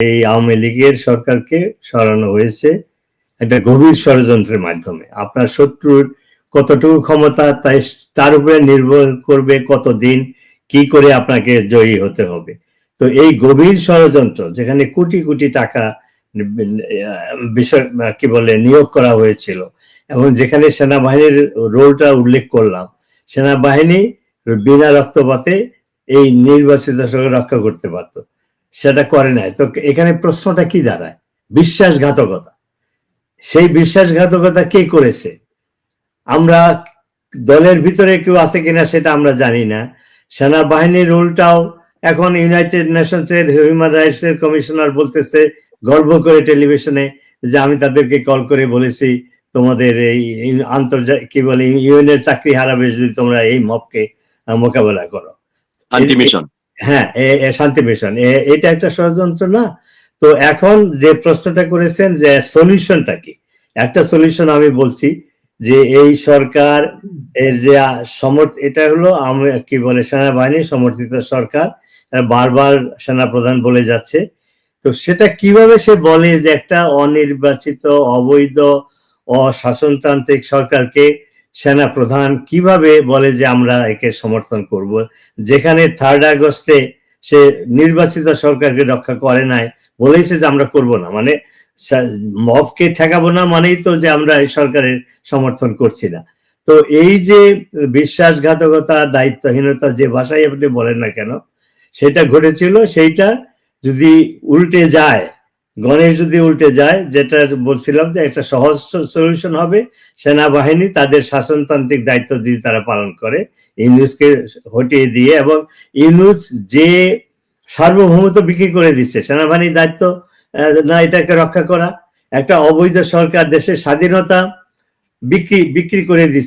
এই আওয়ামী লীগের সরকারকে সরানো হয়েছে একটা গভীর ষড়যন্ত্রের মাধ্যমে। আপনার শত্রুর কতটুকু ক্ষমতা, তাই তার উপরে নির্ভর করবে কতদিন, কি করে আপনাকে জয়ী হতে হবে। তো এই গভীর ষড়যন্ত্র, যেখানে কোটি কোটি টাকা বিষয়, কি বলে, নিয়োগ করা হয়েছিল, এবং যেখানে সেনাবাহিনীর রোলটা উল্লেখ করলাম, সেনাবাহিনী বিনা রক্তপাতে এই নির্বাচিত সরকার রক্ষা করতে পারত। সেটা করে নাই। তো এখানে প্রশ্নটা কি দাঁড়ায়? বিশ্বাসঘাতকতা। সেই বিশ্বাসঘাতকতা কে করেছে? আমরা দলের ভিতরে কেউ আছে কিনা সেটা আমরা জানি না। সেনাবাহিনীর রোলটাও এখন ইউনাইটেড নেশনস এর হিউম্যান রাইটস এর কমিশনার বলতেছে, গর্ব করে টেলিভিশনে যে আমি তাদেরকে কল করে বলেছি, তোমাদের এই আন্তর্জাতিক কি বলে, ইউএনের চাকরি হারাবে যদি তোমরা এই মপকে মোকাবেলা করো। শান্তি মিশন হ্যাঁ শান্তি মিশন। এটা একটা ষড়যন্ত্র না? তো এখন যে প্রশ্নটা করেছেন যে সলিউশনটা কি? একটা সলিউশন আমি বলছি যে এই সরকার, এর যে সমর্থ, এটা হলো আম- কি বলে, সেনাবাহিনী, সমর্থিত সরকার বারবার সেনাপ্রধান বলে যাচ্ছে। তো সেটা কীভাবে সে বলে যে একটা অনির্বাচিত, অবৈধ, অশাসনতান্ত্রিক সরকারকে সেনা প্রধান কীভাবে বলে যে আমরা একে সমর্থন করব? যেখানে থার্ড আগস্টে সে নির্বাচিত সরকারকে রক্ষা করে নাই বলেছে যে আমরা করব না। মানে মবকে ঠেকাবো না মানেই তো যে আমরা এই সরকারের সমর্থন করছি না। তো এই যে বিশ্বাসঘাতকতা, দায়িত্বহীনতা যে ভাষায় আপনি বলেন না কেন, সেটা ঘটেছিল, সেইটা যদি উল্টে যায় গণেশ যদি উল্টে যায়, যেটা বলছিলাম যে একটা সহজ সলিউশন হবে, সেনাবাহিনী তাদের শাসনতান্ত্রিক দায়িত্ব যদি তারা পালন করে, ইউনুসকে হটিয়ে দিয়ে এবং ইউনুস যে সার্বভৌমত্ব বিক্রি করে দিচ্ছে, সেনাবাহিনীর দায়িত্ব না এটাকে রক্ষা করা, একটা অবৈধ সরকার দেশের স্বাধীনতা বিক্রি বিক্রি করে দিচ্ছে।